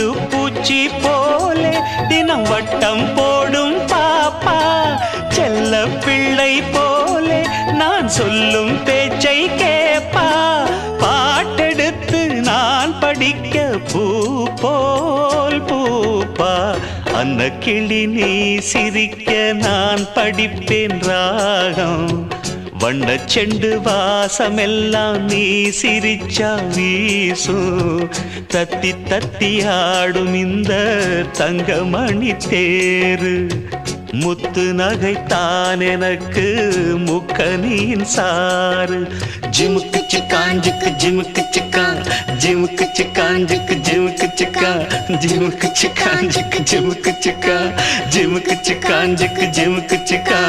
பட்டு பூச்சி போலே தினம் வட்டம் போடும் பாப்பா. செல்ல பிள்ளை போலே நான் சொல்லும் பேச்சை கேப்பா. பாட்டெடுத்து நான் படிக்க பூ போல் பூப்பா. அந்த கிளி நீ சிரிக்க நான் படிப்பேன் ராகம். வண்ண செண்டு வாசமெல்லாம் நீ சிரிச்சா வீசும் தத்தி தத்தி ஆடும் இந்த தங்கமணி தேரு. முத்து நகைத்தான் எனக்கு முக்கனியின் சாறு. ஜிமுக்கு சிக்காஞ்சுக்கு ஜிமுக்கு சிக்கா ஜிமுக்கு சிக்காஞ்சுக்கு ஜிமுக்கு சிக்கா ஜிமுக்கு சிக்காஞ்சுக்கு ஜிமுக்கு சிக்கா ஜிமுக்கு சிக்காஞ்சுக்கு ஜிமுக்கு சிக்கா